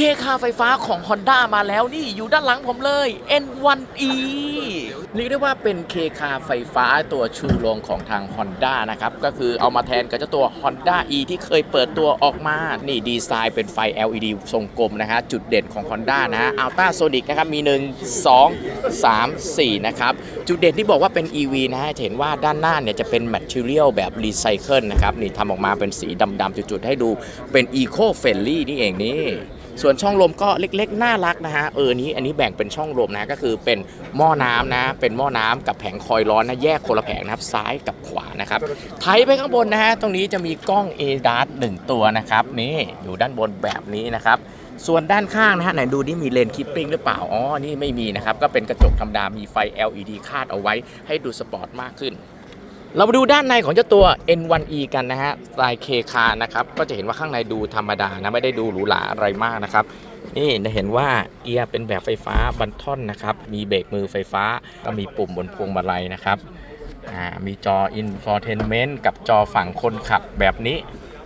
คคาไฟฟ้าของ Honda มาแล้วนี่อยู่ด้านหลังผมเลย N1E เรียกได้ว่าเป็นเคคาไฟฟ้าตัวชูโรงของทาง Honda นะครับ ก็คือเอามาแทนกับเจ้าตัว Honda E ที่เคยเปิดตัวออกมา นี่ดีไซน์เป็นไฟ LED ทรงกลมนะฮะจุดเด่นของ Honda นะฮะ Alta Sonic นะครับ มี 1 2 3 4 นะครับ จุดเด่นที่บอกว่าเป็น EV นะฮะจะเห็นว่าด้านหน้าเนี่ยจะเป็น Material แบบรีไซเคิลนะครับ นี่ทำออกมาเป็นสีดำๆจุดๆให้ดูเป็น Eco Friendly นี่เองนี่ ส่วนช่องลมก็เล็กๆ น่ารักนะฮะเออนี้อันนี้แบ่งเป็นช่องลมนะก็คือเป็นหม้อน้ำนะ เป็นหม้อน้ำกับแผงคอยล์ร้อนนะแยกคนละแผงนะครับซ้ายกับขวานะครับไถไปข้างบนนะฮะตรงนี้จะมีกล้อง a d a s 1ตัวนะครับนี่อยู่ด้านบนแบบนี้นะครับส่วนด้านข้างนะฮะไหนดูนี่มีเลนคิปปิ้งหรือเปล่า อ๋อ นี่ไม่มีนะครับ ก็เป็นกระจกธรรมดา มีไฟ LED คาดเอาไว้ให้ดูสปอร์ตมากขึ้น เรามาดูด้านในของเจ้าตัว N1E กันนะฮะสไตล์เคคานะครับ ก็จะเห็นว่าข้างในดูธรรมดานะ ไม่ได้ดูหรูหราอะไรมากนะครับ นี่จะเห็นว่าเกียร์เป็นแบบไฟฟ้าบันทอนนะครับ มีเบรกมือไฟฟ้า ก็มีปุ่มบนพวงมาลัยนะครับอ่ามีจอ Infotainment กับจอฝั่งคนขับแบบนี้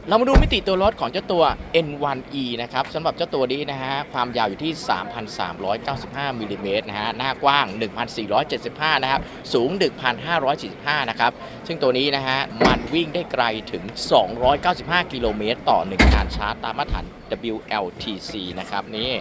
เรามาดูมิติตัวรถของเจ้าตัว N1E นะครับสำหรับเจ้าตัวนี้นะฮะความยาวอยู่ที่ 3,395มิลลิเมตรนะฮะหน้ากว้าง 1,475 นะครับ สูง 1,545 นะครับ ซึ่งตัวนี้นะฮะมันวิ่งได้ไกลถึง 295 กิโลเมตรต่อ 1 การชาร์จตามมาตรฐาน WLTC นะครับนี่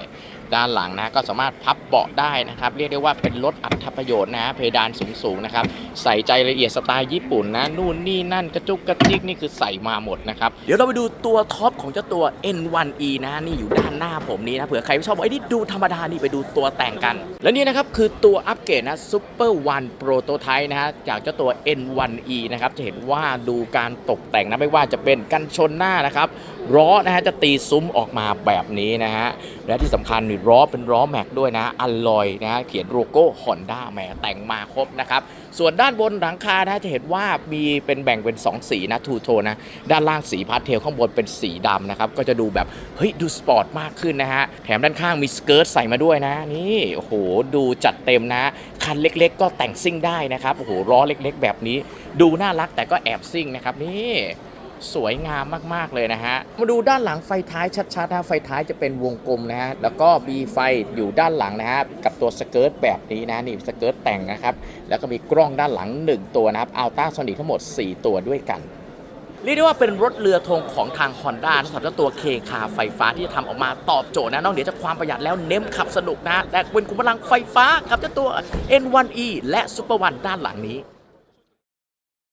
ด้านหลังนะก็สามารถพับเบาะได้นะครับ เรียกได้ว่าเป็นรถอัตประโยชน์นะเพดานสูงๆนะครับ ใส่ใจละเอียดสไตล์ญี่ปุ่นนะ นู่นนี่นั่นกระจุกกระจิกนี่คือใส่มาหมดนะครับ เดี๋ยวเราไปดูตัวท็อปของเจ้าตัว N1E นะนี่อยู่ด้านหน้าผมนี้นะเผื่อใครไม่ชอบบอกไอ้นี่ดูธรรมดานี่ไปดูตัวแต่งกัน และนี่นะครับคือตัวอัปเกรดนะ Super One Prototype นะฮะจากเจ้าตัว N1E นะครับจะเห็นว่าดูการตกแต่งนะไม่ว่าจะเป็นกันชนหน้านะครับ ล้อนะฮะจะตีซุ้มออกมาแบบนี้นะฮะและที่สำคัญนี่ล้อเป็นล้อแม็กด้วยนะอัลลอยนะฮะเขียนโลโก้ฮอนด้าแหมแต่งมาครบนะครับส่วนด้านบนหลังคานะจะเห็นว่ามีเป็นแบ่งเป็น 2 สีนะทูโทนนะด้านล่างสีพาสเทลข้างบนเป็นสีดำนะครับก็จะดูแบบเฮ้ยดูสปอร์ตมากขึ้นนะฮะแถมด้านข้างมีสเกิร์ตใส่มาด้วยนะนี่โอ้โหดูจัดเต็มนะ คันเล็กๆ ก็แต่งซิ่งได้นะครับโอ้โหล้อเล็กๆ แบบนี้ ดูน่ารักแต่ก็แอบซิ่งนะครับนี่ สวยงามมาก ๆ เลยนะฮะ มาดูด้านหลังไฟท้ายชัดๆนะไฟท้ายจะเป็นวงกลมนะฮะ แล้วก็มีไฟอยู่ด้านหลังนะฮะ กับตัวสเกิร์ตแบบนี้นะนี่สเกิร์ตแต่งนะครับ แล้วก็มีกล้องด้านหลัง 1 ตัวนะครับอัลต้าโซนิกทั้งหมด 4 ตัวด้วยกันเรียกได้ว่าเป็นรถเรือธงของทาง Honda สำหรับเจ้าตัวเคคาไฟฟ้าที่จะทำออกมาตอบโจทย์นะนอกเหนือจากความประหยัดแล้วเน้นขับสนุกนะและเป็นขุมพลังไฟฟ้ากับเจ้าตัว N1E และ Super One ด้านหลังนี้